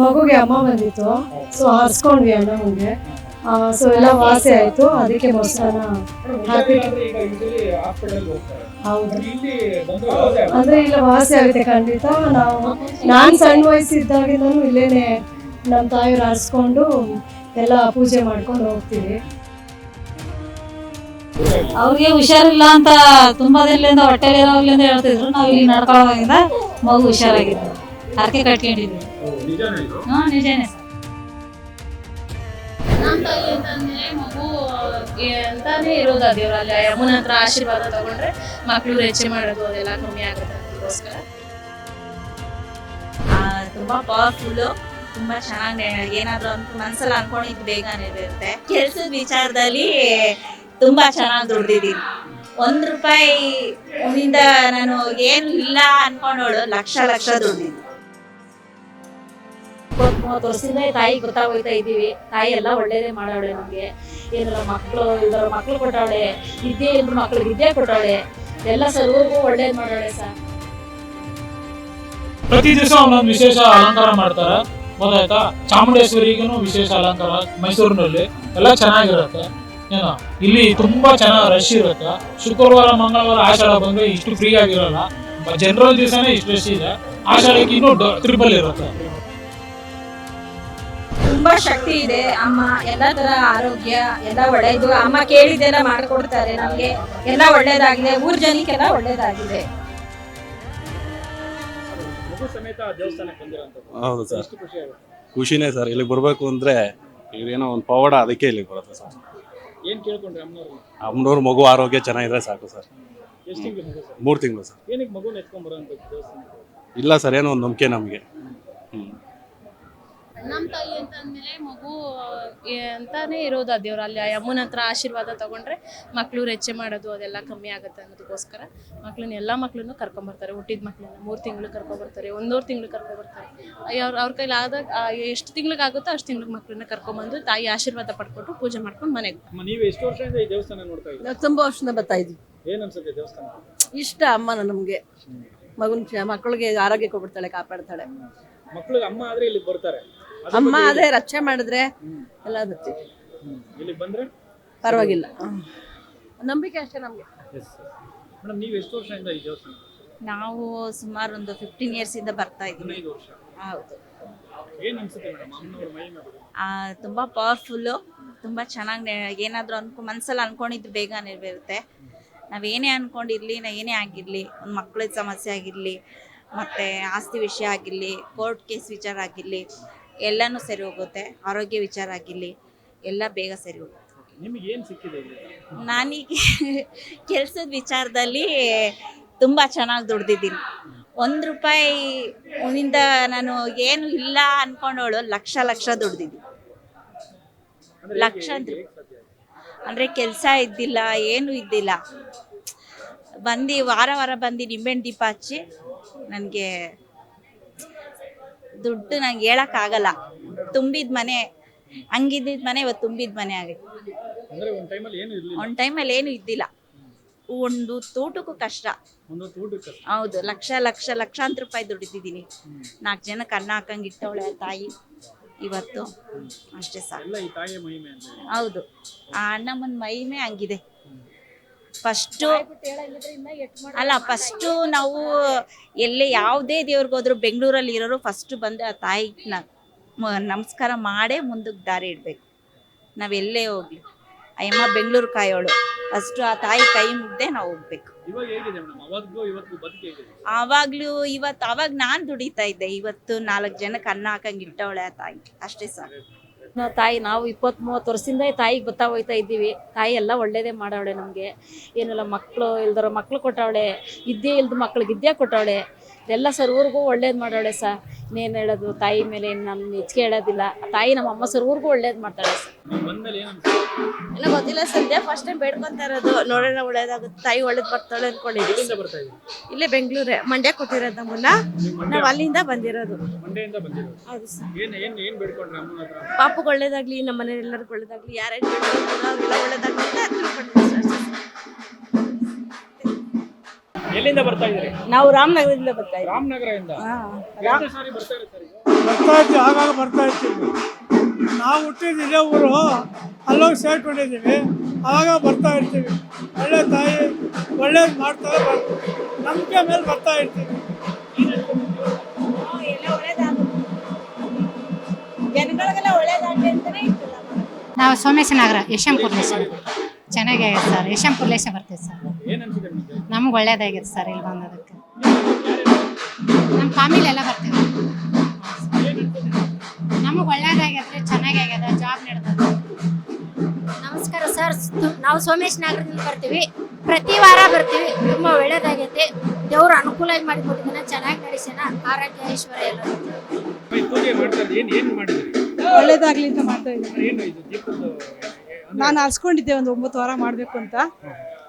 ಮಗುಗೆ ಅಮ್ಮ ಬಂದಿತ್ತು. ಸೊ ಹಾರಿಸ್ಕೊಂಡ್ವಿ ಅಣ್ಣನಿಗೆ ಸೊ ಎಲ್ಲ ವಾಸಿ ಆಯ್ತು. ಅದಕ್ಕೆ ಮೊಸರನ್ನ ಹಾಕಿ ಹೌದು. ಇಲ್ಲಿ ಬಂದು ಯಾವುದೇ ಅಂದ್ರೆ ಇಲ್ಲ ವಾಸಿ ಆಗುತ್ತೆ ಖಂಡಿತ. ನಾವು ನಾನ್ ಸಣ್ಣ ವಯಸ್ಸಿದ್ದಾಗಿಂದನೂ ಇಲ್ಲೇನೆ ನಮ್ಮ ತಾಯಿಯವ್ರು ಹಾರಿಸ್ಕೊಂಡು ಎಲ್ಲ ಪೂಜೆ ಮಾಡ್ಕೊಂಡು ಹೋಗ್ತೀವಿ. ಅವ್ರಿಗೆ ಹುಷಾರಿಲ್ಲ ಅಂತ ತುಂಬಾ ದಿನದಿಂದ ಹೊಟ್ಟೆಲಿರೋಗ್ಲಿಂದ ಹೇಳ್ತಿದ್ರು. ನಾವು ಇಲ್ಲಿ ನಡ್ಕೊಳ್ಳೋದ್ರಿಂದ ಮಗು ಹುಷಾರಾಗಿತ್ತು ಹರಕೆ ಕಟ್ಕೊಂಡಿದ್ರು ಹಾ ನಿಜಾನೇ. ಸರ್ ನಮ್ಮ ತಾಯಿ ಅಂತಂದ್ರೆ ಮಗು ಅಂತಾನೆ ಇರೋದು ಆ ದೇವರಲ್ಲಿ. ಯಮುನ ಹತ್ರ ಆಶೀರ್ವಾದ ತಗೊಂಡ್ರೆ ಮಕ್ಕಳು ರೆಚ್ಚೆ ಮಾಡೋದು ಅದೆಲ್ಲ ಕಮ್ಮಿ ಆಗುತ್ತೆ ಅದಕ್ಕೋಸ್ಕರ. ತುಂಬಾ ಪವರ್ಫುಲ್ ತುಂಬಾ ಚೆನ್ನಾಗಿ ಏನಾದ್ರು ಅಂತ ಮನ್ಸಲ್ಲಿ ಅನ್ಕೊಂಡಿದ್ದು ಬೇಗ ನೆರವೇರುತ್ತೆ ಕೆಲ್ಸದ ವಿಚಾರದಲ್ಲಿ ತುಂಬಾ ಚೆನ್ನಾಗಿ ದುಡ್ದಿದ್ದೀನಿ ಒಂದ್ ರೂಪಾಯಿ ನಾನು ಏನು ಇಲ್ಲ ಅನ್ಕೊಂಡೋಳು ಲಕ್ಷ ಲಕ್ಷ ದುಡ್ದಿದ್ದೀನಿ ಇಪ್ಪತ್ತ್ ಮೂವತ್ತು ವರ್ಷದಿಂದ ತಾಯಿ ಗೊತ್ತಾಗೋಯ್ತಾ ಇದ್ದೀವಿ. ತಾಯಿ ಎಲ್ಲ ಒಳ್ಳೇದೇ ಮಾಡಾಳೆ ನಮ್ಗೆ. ಏನೆಲ್ಲ ಮಕ್ಕಳು ಇದ್ರ ಮಕ್ಳು ಕೊಟ್ಟವಳೆ. ವಿದ್ಯೆ ಇದ್ರ ಮಕ್ಳಿಗೆ ವಿದ್ಯೆ ಕೊಟ್ಟವಳೆ. ಎಲ್ಲ ಸರ್ವರ್ಗೂ ಒಳ್ಳೇದ್ ಮಾಡಾಳೆ ಸರ್. ಪ್ರತಿ ದಿವಸ ಒಂದೊಂದು ವಿಶೇಷ ಅಲಂಕಾರ ಮಾಡ್ತಾರೆ. ಗೊತ್ತಾಯ್ತಾ? ಚಾಮುಂಡೇಶ್ವರಿಗೂ ವಿಶೇಷ ಅಲಂಕಾರ ಮೈಸೂರಿನಲ್ಲಿ. ಎಲ್ಲ ಚೆನ್ನಾಗಿರುತ್ತೆ. ಏನೋ, ಇಲ್ಲಿ ತುಂಬಾ ಚೆನ್ನಾಗಿ ರಶ್ ಇರುತ್ತೆ. ಶುಕ್ರವಾರ, ಮಂಗಳವಾರ ಆಷಾಢ ಬಂದ್ರೆ ಇಷ್ಟು ಫ್ರೀ ಆಗಿರಲ್ಲ. ಜನರಲ್ ದಿವಸನೇ ಇಷ್ಟು ರಶ್ ಇದೆ. ಆಷಾಢಕ್ಕೆ ಇನ್ನೂ ಟ್ರಿಪಲ್ ಇರುತ್ತೆ. ತುಂಬಾ ಶಕ್ತಿ ಇದೆ. ಅಮ್ಮ ಎಲ್ಲ ತರ ಆರೋಗ್ಯ ಎಲ್ಲ ಒಳ್ಳೇದು. ಅಮ್ಮ ಕೇಳಿದ್ದೆಲ್ಲ ಮಾಡ್ಕೊಡ್ತಾರೆ ನಮ್ಗೆ. ಎಲ್ಲ ಒಳ್ಳೇದಾಗಿದೆ. ಊರ್ ಜನಕ್ಕೆಲ್ಲ ಒಳ್ಳೇದಾಗಿದೆ. ಸಮೇತ ದೇವಸ್ಥಾನಕ್ಕೆ ಬಂದಿರೋಂಥದ್ದು. ಹೌದು ಸರ್. ಖುಷಿನೇ ಸರ್. ಇಲ್ಲಿಗೆ ಬರಬೇಕು ಅಂದ್ರೆ ಏನೋ ಒಂದು ಪವಾಡ ಅದಕ್ಕೆ ಇಲ್ಲಿಗೆ ಬರುತ್ತೆ ಸರ್. ಏನ್ ಕೇಳ್ಕೊಂಡ್ರೆ ಅಮ್ಮನವ್ರು? ಅಮ್ಮನವ್ರ ಮಗು ಆರೋಗ್ಯ ಚೆನ್ನಾಗಿದ್ರೆ ಸಾಕು ಸರ್. ಎಷ್ಟು ತಿಂಗಳು ಮಗು ಸರ್? ಮೂರು ತಿಂಗಳು ಸರ್. ಏನಕ್ಕೆ ಮಗು ಎತ್ಕೊಂಡ್ ಬರೋಂಥದ್ದು ದೇವಸ್ಥಾನಕ್ಕೆ? ಇಲ್ಲ ಸರ್ ಏನೋ ಒಂದು ನಂಬಿಕೆ ನಮಗೆ. ನಮ್ಮ ತಾಯಿ ಮಗು ಅಂತಾನೆ ಇರೋದು ಆ ದೇವರಲ್ಲಿ ಯಮ್ಮನ ಹತ್ರ ಆಶೀರ್ವಾದ ತಗೊಂಡ್ರೆ ಮಕ್ಳು ರೆಚ್ಚೆ ಮಾಡೋದು ಅದೆಲ್ಲ ಕಮ್ಮಿ ಆಗುತ್ತೆ ಅನ್ನೋದಕ್ಕೋಸ್ಕರ ಮಕ್ಳನ್ನ ಎಲ್ಲ ಮಕ್ಳನ್ನು ಕರ್ಕೊಂಬರ್ತಾರೆ. ಹುಟ್ಟಿದ ಮಕ್ಳನ್ನ ಮೂರು ತಿಂಗಳು ಕರ್ಕೊಂಬರ್ತಾರೆ ಒಂದೂವರೆ ತಿಂಗಳು ಕರ್ಕೊಂಬರ್ತಾರೆ. ಅವ್ರ ಅವ್ರ ಕೈಲಿ ಆದಾಗ ಆ, ಎಷ್ಟು ತಿಂಗ್ಳಿಗೆ ಆಗುತ್ತೋ ಅಷ್ಟು ತಿಂಗ್ಳಿಗೆ ಮಕ್ಳನ್ನ ಕರ್ಕೊಂಬಂದು ತಾಯಿ ಆಶೀರ್ವಾದ ಪಡ್ಕೊಟ್ಟು ಪೂಜೆ ಮಾಡ್ಕೊಂಡು ಮನೆಗೆ ನೀವು ಎಷ್ಟು ವರ್ಷದಿಂದ ಈ ದೇವಸ್ಥಾನ ನೋಡ್ತಾ ಇದ್ದೀವಿ ನಾವು ತುಂಬಾ ವರ್ಷದಿಂದ ಬರ್ತಾ ಇದ್ವಿ ಏನ್ ಅನ್ಸುತ್ತೆ ದೇವಸ್ಥಾನ? ಇಷ್ಟ ಅಮ್ಮನ ನಮ್ಗೆ. ಮಗುನ್ ಮಕ್ಕಳಿಗೆ ಆರೋಗ್ಯ ಕೊಡ್ತಾಳೆ ಕಾಪಾಡ್ತಾಳೆ. ಮಕ್ಕಳಿಗೆ ಅಮ್ಮ ಆದ್ರೆ ಇಲ್ಲಿ ಬರ್ತಾರೆ. ಅಮ್ಮ ಅದೇ ರಕ್ಷೆ ಮಾಡಿದ್ರೆ ಎಲ್ಲ ಬರ್ತೀವಿ. ಬಂದ್ರೆ? ಪರವಾಗಿಲ್ಲ. ನಂಬಿಕೆ ಅಷ್ಟೇ ನಮ್ಗೆ. ಮೇಡಮ್ ನೀವು ಎಷ್ಟು ವರ್ಷದಿಂದ ಈ ದೇವಸ್ಥಾನ ನಾವು ಸುಮಾರು ಒಂದು ಫಿಫ್ಟೀನ್ ಇಯರ್ಸ್ ಇಂದ ಬರ್ತಾ ಇದ್ದೀವಿ. ಹದಿನೈದು ವರ್ಷ. ಹೌದು. ಏನ್ ಅನ್ಸುತ್ತೆ ಮೇಡಮ್ ಅಮ್ಮನವ್ರ ಮೈ ಮೇಲೆ? ಆ, ತುಂಬಾ ಪವರ್ಫುಲ್ ತುಂಬಾ ಚೆನ್ನಾಗಿ ಏನಾದರೂ ಅನ್ಕೊ ಮನ್ಸಲ್ಲಿ ಅನ್ಕೊಂಡಿದ್ದು ಬೇಗ ನೆರವೇರುತ್ತೆ. ನಾವೇನೇ ಅನ್ಕೊಂಡಿರ್ಲಿ ನಾ ಏನೇ ಆಗಿರ್ಲಿ ಒಂದು ಮಕ್ಕಳ ಸಮಸ್ಯೆ ಆಗಿರ್ಲಿ ಮತ್ತೆ ಆಸ್ತಿ ವಿಷಯ ಆಗಿರ್ಲಿ ಕೋರ್ಟ್ ಕೇಸ್ ವಿಚಾರ ಆಗಿರಲಿ ಎಲ್ಲನೂ ಸರಿ ಹೋಗುತ್ತೆ. ಆರೋಗ್ಯ ವಿಚಾರ ಆಗಿರಲಿ ಎಲ್ಲ ಬೇಗ ಸರಿ ಹೋಗುತ್ತೆ. ನಿಮಗೆ ಏನ್ ಸಿಕ್ಕಿದೆ ಇಲ್ಲಿ ನಾನೀಗ ಕೆಲಸದ ವಿಚಾರದಲ್ಲಿ ತುಂಬ ಚೆನ್ನಾಗಿ ದುಡ್ದಿದ್ದೀನಿ. ಒಂದು ರೂಪಾಯಿ ಒಂದಿಂದ ನಾನು ಏನು ಇಲ್ಲ ಅನ್ಕೊಂಡವಳು ಲಕ್ಷ ಲಕ್ಷ ದುಡ್ದಿದ್ದೀನಿ. ಅಂದ್ರೆ ಹೇಗೆ- ಹೇಗೆ ಸಾಧ್ಯ? ಅಂದರೆ ಕೆಲಸ ಇದ್ದಿಲ್ಲ ಏನು ಇದ್ದಿಲ್ಲ. ಬಂದು ವಾರ ವಾರ ಬಂದು ನಿಂಬೆಹಣ್ಣು ದೀಪ ಹಚ್ಚಿ ನನಗೆ ದುಡ್ಡು ನಂಗೆ ಹೇಳೋಕ್ಕಾಗಲ್ಲ ತುಂಬಿದ ಮನೆ ಹಂಗಿದ್ದಿದ್ದ ಮನೆ ಇವತ್ತು ತುಂಬಿದ ಮನೆ ಆಗೈತೆ. ಅಂದ್ರೆ ಒಂದ್ ಟೈಮಲ್ಲಿ ಏನು ಇರ್ಲಿಲ್ಲ. ಒಂದು ಟೈಮಲ್ಲಿ ಏನು ಇದ್ದಿಲ್ಲ. ಒಂದು ತೋಟಕ್ಕೂ ಕಷ್ಟ. ಒಂದು ಊಟಕ್ಕೆ ಹೌದು ಲಕ್ಷ ಲಕ್ಷ ಲಕ್ಷಾಂತರ ರೂಪಾಯಿ ದುಡಿದಿದ್ದೀನಿ. ನಾಲ್ಕು ಜನಕ್ಕೆ ಅನ್ನ ಹಾಕಂಗೆ ಇಟ್ಟವಳೆ ತಾಯಿ ಇವತ್ತು. ಅಷ್ಟೇ ಸಾಕು. ಎಲ್ಲ ಈ ತಾಯಿಯ ಮಹಿಮೆ ಅಂತ ಹೇಳಿ. ಹೌದು ಆ ಅಣ್ಣಮ್ಮನ ಮಹಿಮೆ ಹಂಗಿದೆ. ಫಸ್ಟು ಅಲ್ಲ ಫಸ್ಟು ನಾವು ಎಲ್ಲೇ ಯಾವುದೇ ದೇವ್ರಿಗೆ ಹೋದ್ರು ಬೆಂಗಳೂರಲ್ಲಿ ಇರೋರು ಫಸ್ಟು ಬಂದು ಆ ತಾಯಿನ ನಮಸ್ಕಾರ ಮಾಡೇ ಮುಂದಕ್ಕೆ ದಾರಿ ಇಡಬೇಕು. ಎಲ್ಲೇ ಹೋಗ್ಲಿ. ಅಯ್ಯಮ್ಮ ಬೆಂಗಳೂರು ಕಾಯೋಳು. ಫಸ್ಟು ಆ ತಾಯಿ ಕೈ ಮುಗ್ದೆ ನಾವು ಹೋಗ್ಬೇಕು. ಆವಾಗ್ಲೂ ಇವತ್ತು ಅವಾಗ ನಾನು ದುಡಿತಾ ಇದ್ದೆ. ಇವತ್ತು ನಾಲ್ಕು ಜನಕ್ಕೆ ಅನ್ನ ಹಾಕಂಗೆ ಇಟ್ಟವಳೆ ಆ ತಾಯಿ. ಅಷ್ಟೇ ಸಾಕು. ತಾಯಿ, ನಾವು ಇಪ್ಪತ್ತ್ ಮೂವತ್ತು ವರ್ಷದಿಂದ ತಾಯಿಗೆ ಬತ್ತಾ ಹೋಯ್ತಾ ಇದ್ದೀವಿ. ತಾಯಿ ಎಲ್ಲ ಒಳ್ಳೇದೇ ಮಾಡವಳೆ ನಮಗೆ. ಏನೆಲ್ಲ ಮಕ್ಕಳು ಇಲ್ದರ ಮಕ್ಕಳು ಕೊಟ್ಟವಳೆ ಇದ್ದೇ ಇಲ್ದ ಮಕ್ಳಿಗೆ ಇದ್ದೇ ಕೊಟ್ಟವಳೆ. ಎಲ್ಲ ಸರ್ವರ್ಗೂ ಒಳ್ಳೇದು ಮಾಡವಳೆ ಸರ್. ಇನ್ನೇನು ಹೇಳೋದು, ತಾಯಿ ಮೇಲೆ ನಾನು ಹೆಚ್ಚಿಗೆ ಹೇಳೋದಿಲ್ಲ. ತಾಯಿ ನಮ್ಮ ಅಮ್ಮ ಸರ್ವರ್ಗೂ ಒಳ್ಳೇದು ಮಾಡ್ತಾಳೆ ಸರ್. ಏನು ಎಲ್ಲ ಗೊತ್ತಿಲ್ಲ. ಸದ್ಯ ಫಸ್ಟ್ ಟೈಮ್ ಬೇಡ್ಕೊಂತ ಇರೋದು. ನೋಡೋಣ ಒಳ್ಳೇದಾಗುತ್ತೆ. ತಾಯಿ ಒಳ್ಳೇದ್ ಬರ್ತಾಳೆ ಅನ್ಕೊಂಡಿದ್ವಿ ಇಲ್ಲೇ ಬೆಂಗಳೂರೇ. ಮಂಡ್ಯ ಕೊಟ್ಟಿರೋದು ನಮ್ಮನ್ನ. ನೀವು ಅಲ್ಲಿಂದ ಬಂದಿರೋದು. ಮಂಡ್ಯದಿಂದ ಬಂದಿರೋದು? ಹೌದು ಸರ್. ಏನ್ ಏನ್ ಏನ್ ಬೇಡ್ಕೊಂಡ್ರೆ ಅಮ್ಮನ ಹತ್ರ? ಪಾಪಗೆ ಒಳ್ಳೇದಾಗ್ಲಿ ನಮ್ಮ ಮನೇಲಿ ಎಲ್ಲರಿಗೂ ಒಳ್ಳೇದಾಗ್ಲಿ ಯಾರ್ಯಾರು ಅವ್ರಿಗೆಲ್ಲ ಒಳ್ಳೇದಾಗ್ಲಿ ಅಂತ ತಿಳ್ಕೊಂಡಿದ್ದೀವಿ ಸರ್ ಎಲ್ಲಿಂದ ಬರ್ತಾ ನಾವು ರಾಮನಗರದಿಂದ ಬರ್ತಾ ಇದ್ದೀವಿ. ರಾಮನಗರದಿಂದ? ಹಾ. ಎಷ್ಟನೇ ಸಾರಿ ಬರ್ತಾ ಇರ್ತಾರೆ ಈಗ? ಬರ್ತಾ ಇರ್ತೀವಿ ಆಗಾಗ ಬರ್ತಾ ಇರ್ತೀವಿ. ನಾವು ಹುಟ್ಟಿದ ಇದೇ ಊರು ಅಲ್ಲೋಗಿ ಸೇರ್ಕೊಂಡಿದ್ದೀವಿ ಆವಾಗ ಬರ್ತಾ ಇರ್ತೀವಿ. ಒಳ್ಳೆ ತಾಯಿ ಒಳ್ಳೇದು ಮಾಡ್ತಾ ಬರ್ತೀವಿ ನಂಬಿಕೆ ಮೇಲೆ ಬರ್ತಾ ಇರ್ತೀವಿ. ನಾವು ಸೋಮೇಶ ನಗರ ಯಶಂಪುರ್ಲೇಶ ಚೆನ್ನಾಗಿ ಆಗಿದೆ ಸರ್ ಯಶಂಪುರ್ಲೇಶ ಬರ್ತೀವಿ ಸರ್. ಏನ್ ಅನ್ಸುತ್ತೆ ನಿಮ್ಗೆ? ನಮ್ಗೆ ಒಳ್ಳೇದಾಗಿದೆ ಸರ್ ಇಲ್ಲಿ ಬಂದದಕ್ಕೆ. ನಮ್ಮ ಫ್ಯಾಮಿಲಿ ಎಲ್ಲ ಬರ್ತೀವಿ ಸರ್ ನಾವು ಸೋಮೇಶ್ ನಗರದಿಂದ ಬರ್ತೀವಿ. ಪ್ರತಿ ವಾರ ಬರ್ತೀವಿ. ತುಂಬಾ ಒಳ್ಳೇದಾಗೈತೆ. ದೇವ್ರ ಅನುಕೂಲ ಮಾಡಿಕೊಟ್ಟಿದ್ದಾನೆ. ಚೆನ್ನಾಗಿ ನಡೆಸ್ಯಾನ. ಆರೋಗ್ಯ ಐಶ್ವರ್ಯ ಎಲ್ಲ ಪೂಜೆ ಮಾಡ್ತಾರೆ ಏನ್ ಏನ್ ಮಾಡಿದ್ರಿ? ಒಳ್ಳೇದಾಗ್ಲಿ ಅಂತ ಮಾಡ್ತಾ ಇದ್ದೀನಿ. ಏನು ಇದು ದೀಪದ್ದು ನಾನು ಅರ್ಸ್ಕೊಂಡಿದ್ದೆ ಒಂದು ಒಂಬತ್ತು ವಾರ ಮಾಡಬೇಕು ಅಂತ.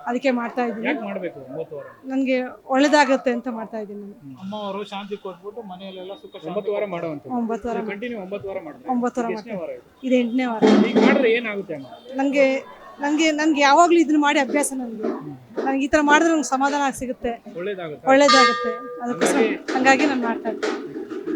ಅದಕ್ಕೆ ಮಾಡ್ತಾ ಇದ್ದೀನಿ. ಯಾಕೆ ಒಳ್ಳೇದಾಗತ್ತೆ ಒಂಬತ್ತು ವಾರ? ನನಗೆ ಒಳ್ಳೇದಾಗುತ್ತೆ ಅಂತ ಮಾಡ್ತಾ ಇದ್ದೀನಿ ನಾನು. ಅಮ್ಮವರು ಶಾಂತಿ ಕೊಟ್ಬಿಟ್ಟು ಮನೆಯಲ್ಲೆಲ್ಲ ಸುಖ ಒಂಬತ್ತು ವಾರ ಮಾಡುವಂತ ಒಂಬತ್ತು ವಾರ ಕಂಟಿನ್ಯೂ ಒಂಬತ್ತು ವಾರ ಒಂಬತ್ತು ವಾರ ಇದು? ಇದು ಎಂಟನೇ ವಾರ. ಈಗ ಮಾಡಿದ್ರೆ ಏನಾಗುತ್ತೆ ಅಮ್ಮ? ನನಗೆ ನನಗೆ ನನಗೆ ಯಾವಾಗಲೂ ಇದನ್ನ ಮಾಡಿ ಅಭ್ಯಾಸ ನನಗೆ ನನಗೆ ಈ ಥರ ಮಾಡಿದ್ರೆ ನಂಗೆ ಸಮಾಧಾನ ಸಿಗುತ್ತೆ. ಒಳ್ಳೇದಾಗುತ್ತೆ. ಒಳ್ಳೇದಾಗುತ್ತೆ. ಅದಕ್ಕೋಸ್ಕರ ಹಂಗಾಗಿ ನಾನು ಮಾಡ್ತಾ ಇದ್ದೀನಿ.